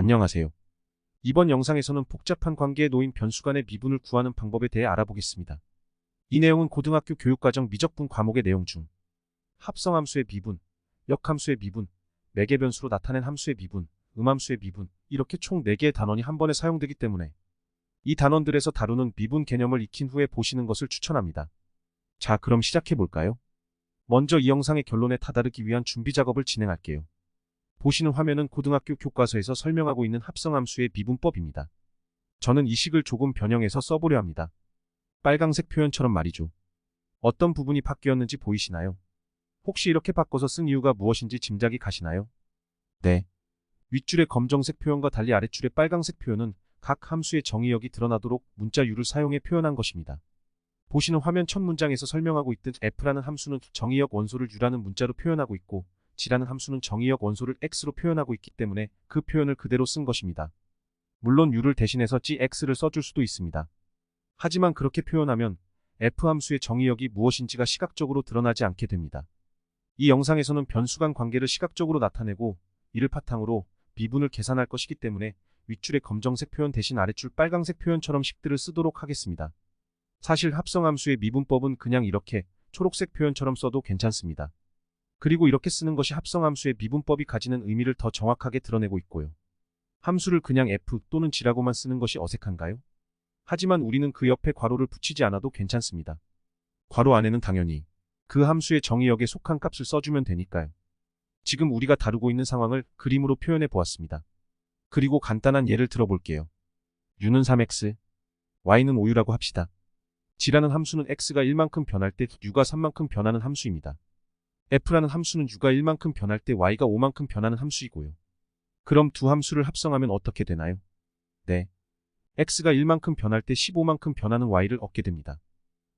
안녕하세요. 이번 영상에서는 복잡한 관계에 놓인 변수 간의 미분을 구하는 방법에 대해 알아보겠습니다. 이 내용은 고등학교 교육과정 미적분 과목의 내용 중 합성함수의 미분, 역함수의 미분, 매개변수로 나타낸 함수의 미분, 음함수의 미분 이렇게 총 4개의 단원이 한 번에 사용되기 때문에 이 단원들에서 다루는 미분 개념을 익힌 후에 보시는 것을 추천합니다. 자 그럼 시작해 볼까요? 먼저 이 영상의 결론에 다다르기 위한 준비 작업을 진행할게요. 보시는 화면은 고등학교 교과서에서 설명하고 있는 합성함수의 미분법입니다. 저는 이 식을 조금 변형해서 써보려 합니다. 빨강색 표현처럼 말이죠. 어떤 부분이 바뀌었는지 보이시나요? 혹시 이렇게 바꿔서 쓴 이유가 무엇인지 짐작이 가시나요? 네. 윗줄의 검정색 표현과 달리 아랫줄의 빨강색 표현은 각 함수의 정의역이 드러나도록 문자유를 사용해 표현한 것입니다. 보시는 화면 첫 문장에서 설명하고 있듯 f라는 함수는 정의역 원소를 u라는 문자로 표현하고 있고 g라는 함수는 정의역 원소를 x로 표현하고 있기 때문에 그 표현을 그대로 쓴 것입니다. 물론 u를 대신해서 gx를 써줄 수도 있습니다. 하지만 그렇게 표현하면 f 함수의 정의역이 무엇인지가 시각적으로 드러나지 않게 됩니다. 이 영상에서는 변수 간 관계를 시각적으로 나타내고 이를 바탕으로 미분을 계산할 것이기 때문에 윗줄의 검정색 표현 대신 아랫줄 빨강색 표현처럼 식들을 쓰도록 하겠습니다. 사실 합성함수의 미분법은 그냥 이렇게 초록색 표현처럼 써도 괜찮습니다. 그리고 이렇게 쓰는 것이 합성함수의 미분법이 가지는 의미를 더 정확하게 드러내고 있고요. 함수를 그냥 f 또는 g라고만 쓰는 것이 어색한가요? 하지만 우리는 그 옆에 괄호를 붙이지 않아도 괜찮습니다. 괄호 안에는 당연히 그 함수의 정의역에 속한 값을 써주면 되니까요. 지금 우리가 다루고 있는 상황을 그림으로 표현해 보았습니다. 그리고 간단한 예를 들어볼게요. u는 3x, y는 5u라고 합시다. g라는 함수는 x가 1만큼 변할 때 u가 3만큼 변하는 함수입니다. F라는 함수는 u가 1만큼 변할 때 y가 5만큼 변하는 함수이고요. 그럼 두 함수를 합성하면 어떻게 되나요? 네. x가 1만큼 변할 때 15만큼 변하는 y를 얻게 됩니다.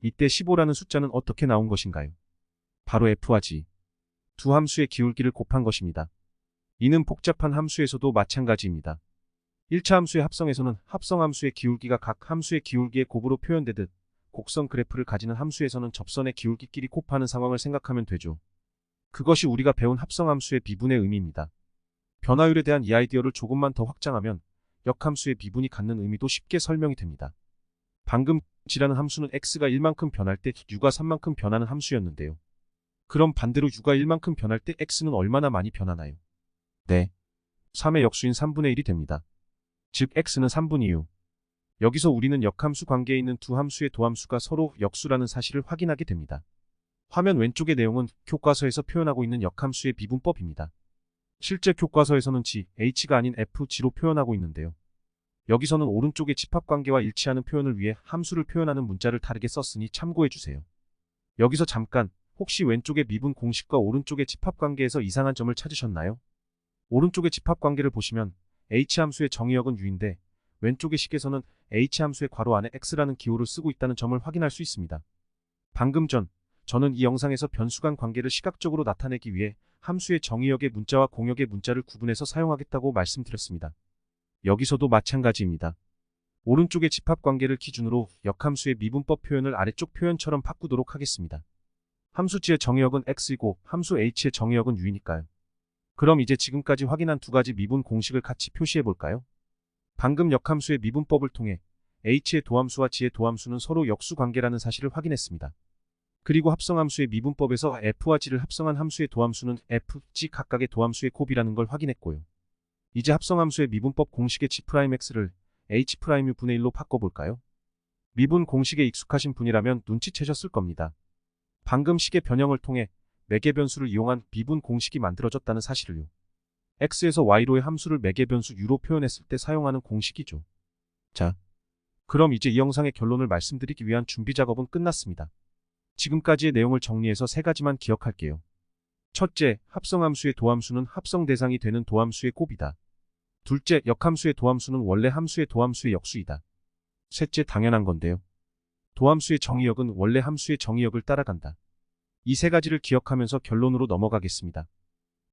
이때 15라는 숫자는 어떻게 나온 것인가요? 바로 f와 g. 두 함수의 기울기를 곱한 것입니다. 이는 복잡한 함수에서도 마찬가지입니다. 1차 함수의 합성에서는 합성 함수의 기울기가 각 함수의 기울기의 곱으로 표현되듯 곡선 그래프를 가지는 함수에서는 접선의 기울기끼리 곱하는 상황을 생각하면 되죠. 그것이 우리가 배운 합성함수의 미분의 의미입니다. 변화율에 대한 이 아이디어를 조금만 더 확장하면 역함수의 미분이 갖는 의미도 쉽게 설명이 됩니다. 방금 g라는 함수는 x가 1만큼 변할 때 u가 3만큼 변하는 함수였는데요. 그럼 반대로 u가 1만큼 변할 때 x는 얼마나 많이 변하나요? 네. 3의 역수인 3분의 1이 됩니다. 즉 x는 3분의 2. 여기서 우리는 역함수 관계에 있는 두 함수의 도함수가 서로 역수라는 사실을 확인하게 됩니다. 화면 왼쪽의 내용은 교과서에서 표현하고 있는 역함수의 미분법입니다. 실제 교과서에서는 g, h가 아닌 f, g로 표현하고 있는데요. 여기서는 오른쪽의 집합관계와 일치하는 표현을 위해 함수를 표현하는 문자를 다르게 썼으니 참고해주세요. 여기서 잠깐 혹시 왼쪽의 미분 공식과 오른쪽의 집합관계에서 이상한 점을 찾으셨나요? 오른쪽의 집합관계를 보시면 h함수의 정의역은 u인데 왼쪽의 식에서는 h함수의 괄호 안에 x라는 기호를 쓰고 있다는 점을 확인할 수 있습니다. 방금 전 저는 이 영상에서 변수 간 관계를 시각적으로 나타내기 위해 함수의 정의역의 문자와 공역의 문자를 구분해서 사용하겠다고 말씀드렸습니다. 여기서도 마찬가지입니다. 오른쪽의 집합관계를 기준으로 역함수의 미분법 표현을 아래쪽 표현처럼 바꾸도록 하겠습니다. 함수 g의 정의역은 x이고 함수 h의 정의역은 u이니까요. 그럼 이제 지금까지 확인한 두 가지 미분 공식을 같이 표시해 볼까요? 방금 역함수의 미분법을 통해 h의 도함수와 g의 도함수는 서로 역수 관계라는 사실을 확인했습니다. 그리고 합성함수의 미분법에서 f와 g를 합성한 함수의 도함수는 f, g 각각의 도함수의 곱이라는 걸 확인했고요. 이제 합성함수의 미분법 공식의 g'x를 h'u 분의 1로 바꿔볼까요? 미분 공식에 익숙하신 분이라면 눈치채셨을 겁니다. 방금 식의 변형을 통해 매개 변수를 이용한 미분 공식이 만들어졌다는 사실을요. x에서 y로의 함수를 매개 변수 u로 표현했을 때 사용하는 공식이죠. 자, 그럼 이제 이 영상의 결론을 말씀드리기 위한 준비 작업은 끝났습니다. 지금까지의 내용을 정리해서 세 가지만 기억할게요. 첫째, 합성함수의 도함수는 합성 대상이 되는 도함수의 곱이다. 둘째, 역함수의 도함수는 원래 함수의 도함수의 역수이다. 셋째, 당연한 건데요. 도함수의 정의역은 원래 함수의 정의역을 따라간다. 이 세 가지를 기억하면서 결론으로 넘어가겠습니다.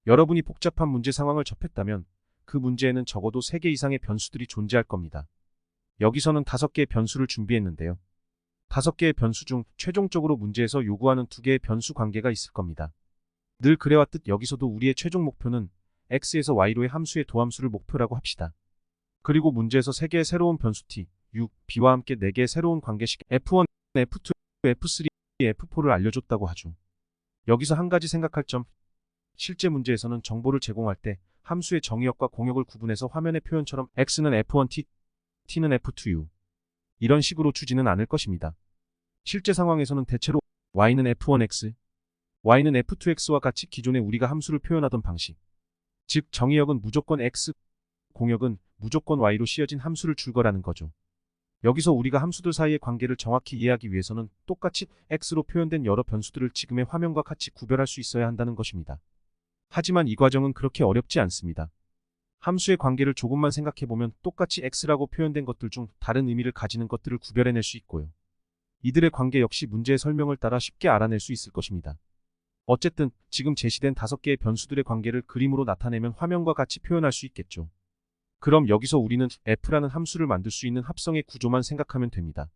여러분이 복잡한 문제 상황을 접했다면 그 문제에는 적어도 3개 이상의 변수들이 존재할 겁니다. 여기서는 5개의 변수를 준비했는데요. 5개의 변수 중 최종적으로 문제에서 요구하는 2개의 변수 관계가 있을 겁니다. 늘 그래왔듯 여기서도 우리의 최종 목표는 x에서 y로의 함수의 도함수를 목표라고 합시다. 그리고 문제에서 3개의 새로운 변수 t, u, b와 함께 4개의 새로운 관계식 f1, f2, f3, f4를 알려줬다고 하죠. 여기서 한 가지 생각할 점. 실제 문제에서는 정보를 제공할 때 함수의 정의역과 공역을 구분해서 화면의 표현처럼 x는 f1t, t는 f2u 이런 식으로 주지는 않을 것입니다. 실제 상황에서는 대체로 y는 f1x, y는 f2x와 같이 기존에 우리가 함수를 표현하던 방식. 즉 정의역은 무조건 x, 공역은 무조건 y로 씌어진 함수를 줄 거라는 거죠. 여기서 우리가 함수들 사이의 관계를 정확히 이해하기 위해서는 똑같이 x로 표현된 여러 변수들을 지금의 화면과 같이 구별할 수 있어야 한다는 것입니다. 하지만 이 과정은 그렇게 어렵지 않습니다. 함수의 관계를 조금만 생각해보면 똑같이 x라고 표현된 것들 중 다른 의미를 가지는 것들을 구별해낼 수 있고요. 이들의 관계 역시 문제의 설명을 따라 쉽게 알아낼 수 있을 것입니다. 어쨌든 지금 제시된 다섯 개의 변수들의 관계를 그림으로 나타내면 화면과 같이 표현할 수 있겠죠. 그럼 여기서 우리는 f라는 함수를 만들 수 있는 합성의 구조만 생각하면 됩니다.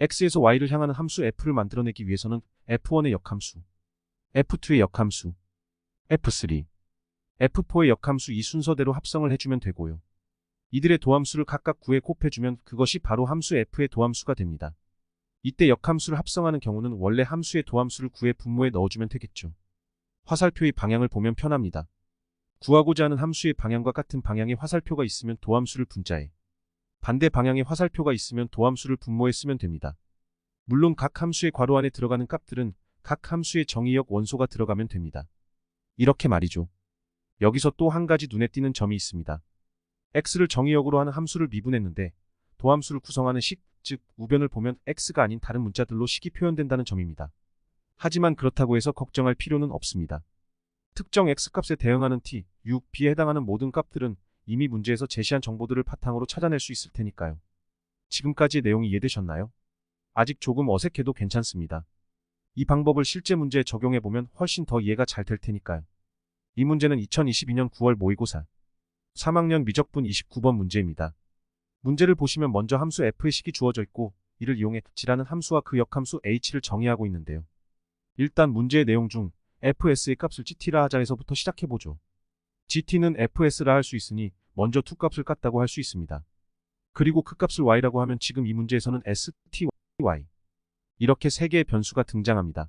x에서 y를 향하는 함수 f를 만들어내기 위해서는 f1의 역함수, f2의 역함수, f3, f4의 역함수 이 순서대로 합성을 해주면 되고요. 이들의 도함수를 각각 구해 곱해주면 그것이 바로 함수 f의 도함수가 됩니다. 이때 역함수를 합성하는 경우는 원래 함수의 도함수를 구해 분모에 넣어주면 되겠죠. 화살표의 방향을 보면 편합니다. 구하고자 하는 함수의 방향과 같은 방향의 화살표가 있으면 도함수를 분자해. 반대 방향의 화살표가 있으면 도함수를 분모에 쓰면 됩니다. 물론 각 함수의 괄호 안에 들어가는 값들은 각 함수의 정의역 원소가 들어가면 됩니다. 이렇게 말이죠. 여기서 또 한 가지 눈에 띄는 점이 있습니다. x를 정의역으로 하는 함수를 미분했는데 도함수를 구성하는 식, 즉 우변을 보면 x가 아닌 다른 문자들로 식이 표현된다는 점입니다. 하지만 그렇다고 해서 걱정할 필요는 없습니다. 특정 x값에 대응하는 t, u, b에 해당하는 모든 값들은 이미 문제에서 제시한 정보들을 바탕으로 찾아낼 수 있을 테니까요. 지금까지의 내용이 이해되셨나요? 아직 조금 어색해도 괜찮습니다. 이 방법을 실제 문제에 적용해보면 훨씬 더 이해가 잘 될 테니까요. 이 문제는 2022년 9월 모의고사 3학년 미적분 29번 문제입니다. 문제를 보시면 먼저 함수 f의 식이 주어져 있고 이를 이용해 g라는 함수와 그 역함수 h를 정의하고 있는데요. 일단 문제의 내용 중 fs의 값을 gt라 하자 에서부터 시작해보죠. gt는 fs라 할 수 있으니 먼저 투 값을 깠다고 할 수 있습니다. 그리고 그 값을 y라고 하면 지금 이 문제에서는 s, t, y 이렇게 세 개의 변수가 등장합니다.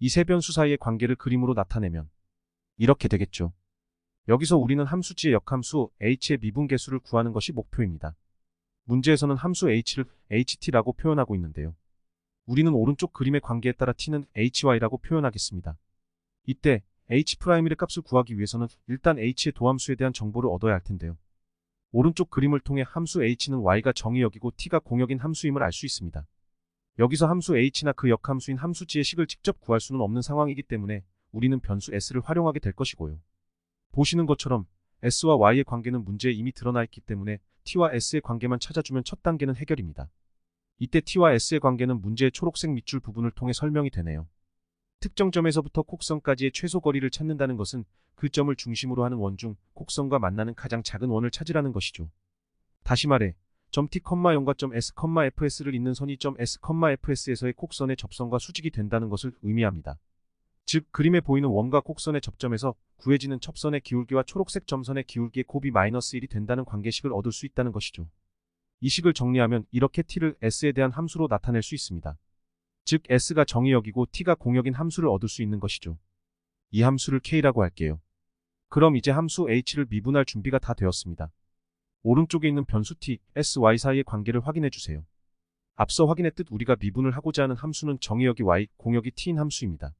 이 세 변수 사이의 관계를 그림으로 나타내면 이렇게 되겠죠. 여기서 우리는 함수 g의 역함수 h의 미분계수를 구하는 것이 목표입니다. 문제에서는 함수 h를 ht라고 표현하고 있는데요. 우리는 오른쪽 그림의 관계에 따라 t는 hy라고 표현하겠습니다. 이때 h'의 값을 구하기 위해서는 일단 h의 도함수에 대한 정보를 얻어야 할 텐데요. 오른쪽 그림을 통해 함수 h는 y가 정의역이고 t가 공역인 함수임을 알 수 있습니다. 여기서 함수 h나 그 역함수인 함수 g의 식을 직접 구할 수는 없는 상황이기 때문에 우리는 변수 s를 활용하게 될 것이고요. 보시는 것처럼 s와 y의 관계는 문제에 이미 드러나 있기 때문에 t와 s의 관계만 찾아주면 첫 단계는 해결입니다. 이때 t와 s의 관계는 문제의 초록색 밑줄 부분을 통해 설명이 되네요. 특정 점에서부터 곡선까지의 최소 거리를 찾는다는 것은 그 점을 중심으로 하는 원 중 곡선과 만나는 가장 작은 원을 찾으라는 것이죠. 다시 말해 점 t, 0과 점 s, fs를 잇는 선이 점 s, fs에서의 곡선의 접선과 수직이 된다는 것을 의미합니다. 즉 그림에 보이는 원과 곡선의 접점에서 구해지는 첩선의 기울기와 초록색 점선의 기울기의 곱이 마이너스 1이 된다는 관계식을 얻을 수 있다는 것이죠. 이 식을 정리하면 이렇게 t를 s에 대한 함수로 나타낼 수 있습니다. 즉 s가 정의역이고 t가 공역인 함수를 얻을 수 있는 것이죠. 이 함수를 k라고 할게요. 그럼 이제 함수 h를 미분할 준비가 다 되었습니다. 오른쪽에 있는 변수 t, s, y 사이의 관계를 확인해 주세요. 앞서 확인했듯 우리가 미분을 하고자 하는 함수는 정의역이 y, 공역이 t인 함수입니다.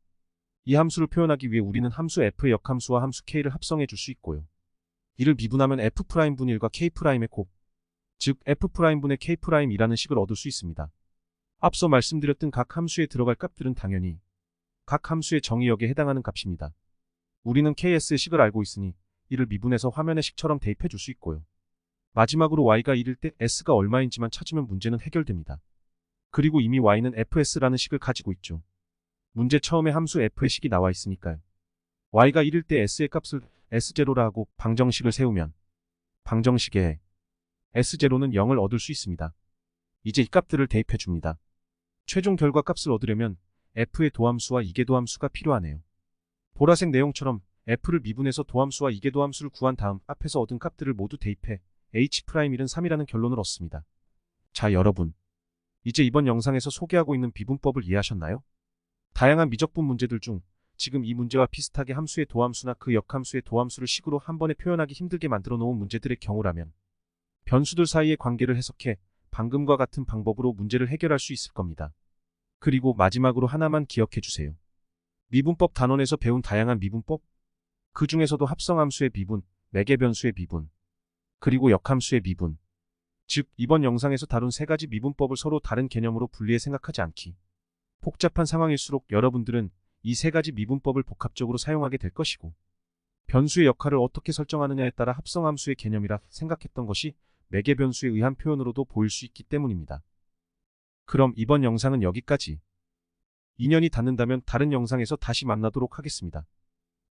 이 함수를 표현하기 위해 우리는 함수 f의 역함수와 함수 k를 합성해 줄 수 있고요. 이를 미분하면 f'분 1과 k'의 곱, 즉 f'분의 k'이라는 식을 얻을 수 있습니다. 앞서 말씀드렸던 각 함수에 들어갈 값들은 당연히 각 함수의 정의역에 해당하는 값입니다. 우리는 ks의 식을 알고 있으니 이를 미분해서 화면의 식처럼 대입해 줄 수 있고요. 마지막으로 y가 1일 때 s가 얼마인지만 찾으면 문제는 해결됩니다. 그리고 이미 y는 fs라는 식을 가지고 있죠. 문제 처음에 함수 f의 식이 나와 있으니까요. y가 1일 때 s의 값을 s0라 하고 방정식을 세우면 방정식에 s0는 0을 얻을 수 있습니다. 이제 이 값들을 대입해 줍니다. 최종 결과 값을 얻으려면 f의 도함수와 이계 도함수가 필요하네요. 보라색 내용처럼 f를 미분해서 도함수와 이계 도함수를 구한 다음 앞에서 얻은 값들을 모두 대입해 h'1은 3이라는 결론을 얻습니다. 자 여러분, 이제 이번 영상에서 소개하고 있는 비분법을 이해하셨나요? 다양한 미적분 문제들 중 지금 이 문제와 비슷하게 함수의 도함수나 그 역함수의 도함수를 식으로 한 번에 표현하기 힘들게 만들어 놓은 문제들의 경우라면 변수들 사이의 관계를 해석해 방금과 같은 방법으로 문제를 해결할 수 있을 겁니다. 그리고 마지막으로 하나만 기억해 주세요. 미분법 단원에서 배운 다양한 미분법, 그 중에서도 합성함수의 미분, 매개 변수의 미분, 그리고 역함수의 미분, 즉 이번 영상에서 다룬 세 가지 미분법을 서로 다른 개념으로 분리해 생각하지 않기. 복잡한 상황일수록 여러분들은 이 세 가지 미분법을 복합적으로 사용하게 될 것이고 변수의 역할을 어떻게 설정하느냐에 따라 합성함수의 개념이라 생각했던 것이 매개 변수에 의한 표현으로도 보일 수 있기 때문입니다. 그럼 이번 영상은 여기까지. 인연이 닿는다면 다른 영상에서 다시 만나도록 하겠습니다.